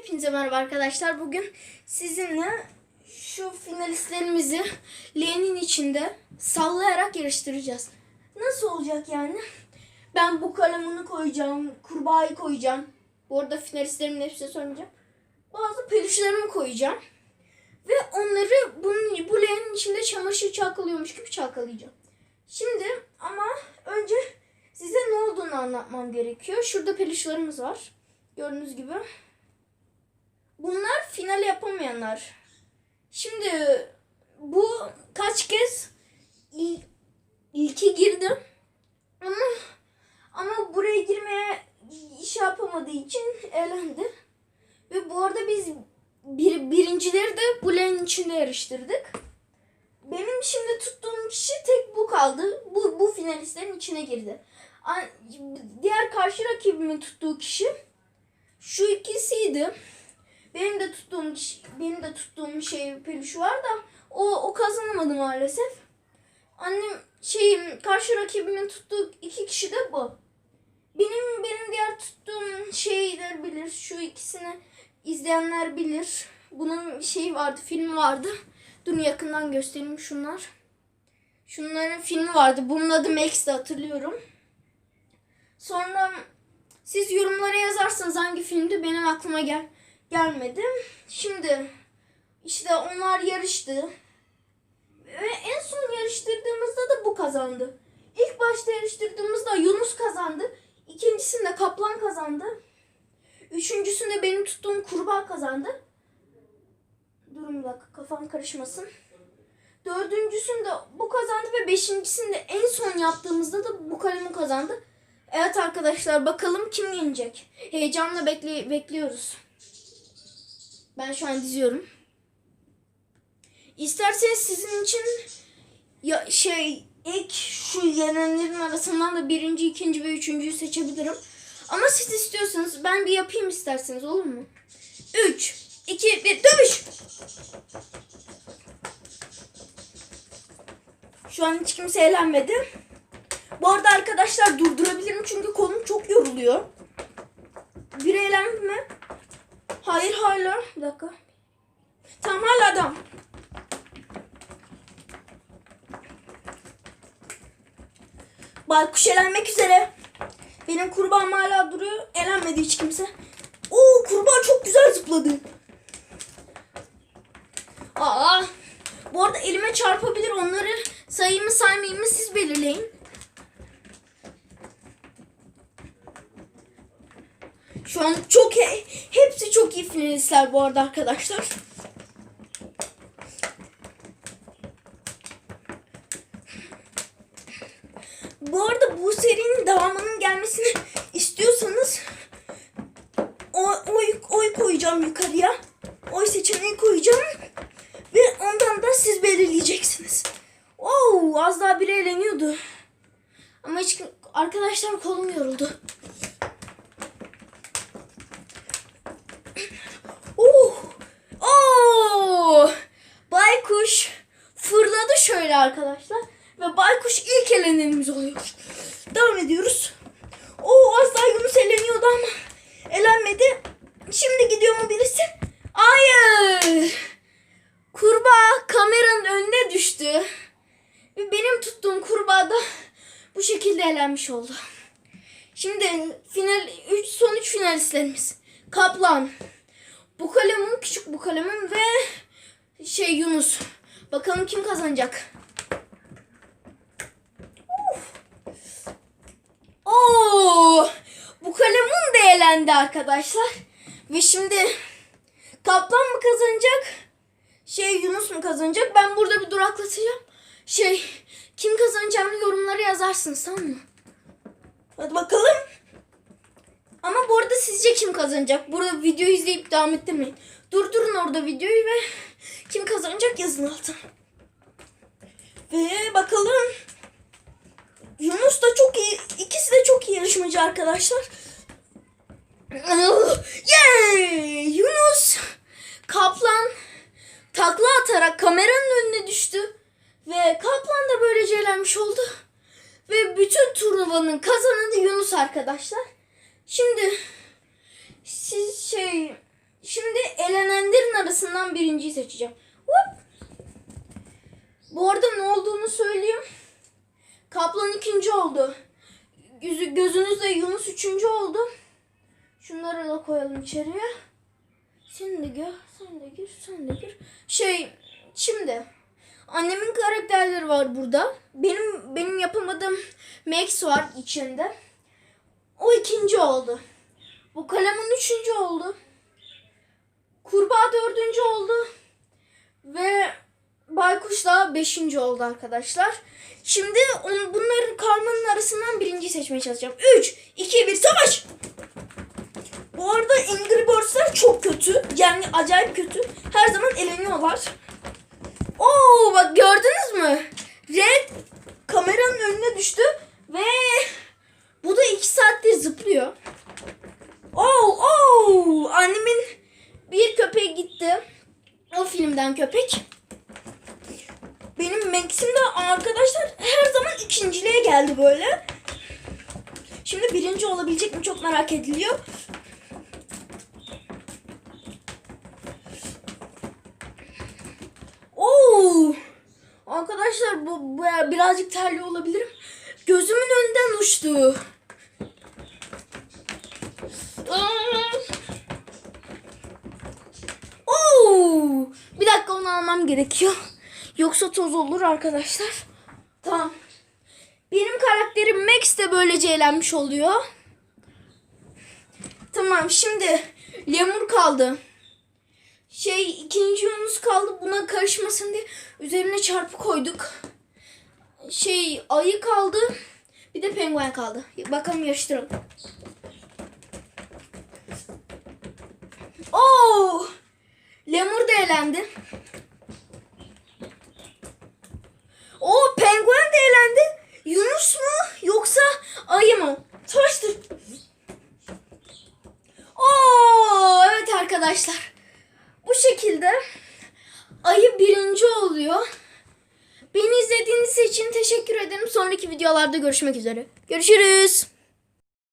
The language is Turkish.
Hepinize merhaba arkadaşlar. Bugün sizinle şu finalistlerimizi leğenin içinde sallayarak yarıştıracağız. Nasıl olacak yani? Ben bu kalemini koyacağım, kurbağayı koyacağım. Bu arada finalistlerimin hepsini sormayacağım. Bazı peluşlarımı koyacağım. Ve onları bunun, bu leğenin içinde çamaşır çalkalıyormuş gibi çalkalayacağım. Şimdi ama önce size ne olduğunu anlatmam gerekiyor. Şurada peluşlarımız var. Gördüğünüz gibi. Bunlar final yapamayanlar. Şimdi bu kaç kez il, ilki girdim. Ama ama buraya girmeye iş yapamadığı için elendi. Ve bu arada biz bir, birincileri de bu leğenin içinde yarıştırdık. Benim şimdi tuttuğum kişi tek bu kaldı. Bu, bu finalistlerin içine girdi. Diğer karşı rakibimin tuttuğu kişi şu ikisiydi. Benim de tuttuğum kişi, benim de tuttuğum şey peluş var da o o kazanamadı maalesef. Annem şeyim karşı rakibimin tuttuğu iki kişi de bu. Benim benim diğer tuttuğum şeyler bilir. Şu ikisini izleyenler bilir. Bunun şeyi vardı, filmi vardı. Dur yakından göstereyim şunlar. Şunların filmi vardı. Bunun adı Max'ti hatırlıyorum. Sonra siz yorumlara yazarsanız hangi filmdi benim aklıma gel gelmedi. Şimdi işte onlar yarıştı. Ve en son yarıştırdığımızda da bu kazandı. İlk başta yarıştırdığımızda Yunus kazandı. İkincisinde Kaplan kazandı. Üçüncüsünde benim tuttuğum kurbağa kazandı. Durun dakika kafam karışmasın. Dördüncüsünde bu kazandı ve beşincisinde en son yaptığımızda da bu kalemi kazandı. Evet arkadaşlar bakalım kim yenecek. Heyecanla bekle bekliyoruz. Ben şu an diziyorum. İsterseniz sizin için ya şey ilk şu yenenlerin arasından da birinci, ikinci ve üçüncüyü seçebilirim. Ama siz istiyorsanız ben bir yapayım isterseniz olur mu? 3, 2, 1 dövüş. Şu an hiç kimse eğlenmedi. Bu arada arkadaşlar durdurabilirim çünkü kolum çok yoruluyor. Bir eğlendi mi? Hayır hala. Bir dakika. Tamam hala adam. Baykuş elenmek üzere. Benim kurbağam hala duruyor. Elenmedi hiç kimse. Oo kurbağa çok güzel zıpladı. Aa. Bu arada elime çarpabilir. Onları sayayım mı saymayayım mı siz belirleyin. Şu çok iyi. Hepsi çok iyi finalistler bu arada arkadaşlar. Bu arada bu serinin devamının gelmesini istiyorsanız o, oy, oy koyacağım yukarıya. Oy seçeneği koyacağım. Ve ondan da siz belirleyeceksiniz. Oo, az daha biri eğleniyordu. Ama hiç arkadaşlar kolum yoruldu. Oh! Oh! Baykuş fırladı şöyle arkadaşlar. Ve baykuş ilk elenenimiz oluyor. Devam ediyoruz. Oo az daha eleniyordu ama elenmedi. Şimdi gidiyor mu birisi? Hayır. Kurbağa kameranın önüne düştü. Ve benim tuttuğum kurbağa da bu şekilde elenmiş oldu. Şimdi final 3 son 3 finalistlerimiz. Kaplan, bu kalemin küçük bu kalemin ve şey Yunus. Bakalım kim kazanacak. Oo! Bu kalemin de eğlendi arkadaşlar. Ve şimdi Kaplan mı kazanacak? Şey Yunus mu kazanacak? Ben burada bir duraklatacağım. Şey kim kazanacağını yorumlara yazarsınız tamam mı? Hadi bakalım. Ama bu arada sizce kim kazanacak? Burada videoyu izleyip devam ettirmeyin. Durdurun orada videoyu ve kim kazanacak yazın altına. Ve bakalım. Yunus da çok iyi. İkisi de çok iyi yarışmacı arkadaşlar. Yay! Yunus Kaplan takla atarak kameranın önüne düştü. Ve Kaplan da böylece elenmiş oldu. Ve bütün turnuvanın kazananı Yunus arkadaşlar. Şimdi siz şey Şimdi elenenlerin arasından birinciyi seçeceğim. Hop. Bu arada ne olduğunu söyleyeyim. Kaplan ikinci oldu. Gözü, gözünüzde Yunus üçüncü oldu. Şunları da koyalım içeriye. Sen de gel, sen de gir, sen de gir. Şey, şimdi annemin karakterleri var burada. Benim benim yapamadığım Max var içinde. O ikinci oldu. Bu kalemin üçüncü oldu. Kurbağa dördüncü oldu. Ve baykuş da beşinci oldu arkadaşlar. Şimdi on, bunların karmanın arasından birinciyi seçmeye çalışacağım. 3, 2, 1 savaş! Bu arada Angry Birds'ler çok kötü. Yani acayip kötü. Her zaman eleniyorlar. Oo bak gördünüz mü? Red kameranın önüne düştü ve bu da iki saattir zıplıyor. Oo oo annemin bir köpeği gitti. O filmden köpek. Max'im de arkadaşlar her zaman ikinciliğe geldi böyle. Şimdi birinci olabilecek mi çok merak ediliyor. Oo! Arkadaşlar bu, bu birazcık terli olabilirim. Gözümün önünden uçtu. Oo! Bir dakika onu almam gerekiyor. Yoksa toz olur arkadaşlar. Tamam. Benim karakterim Max de böylece eğlenmiş oluyor. Tamam şimdi lemur kaldı. Şey ikinci Yunus kaldı buna karışmasın diye üzerine çarpı koyduk. Şey ayı kaldı. Bir de penguen kaldı. Bakalım yarıştıralım. Oo! Lemur da elendi. O penguen de elendi. Yunus mu yoksa ayı mı? Savaştır. Oo evet arkadaşlar. Bu şekilde ayı birinci oluyor. Beni izlediğiniz için teşekkür ederim. Sonraki videolarda görüşmek üzere. Görüşürüz.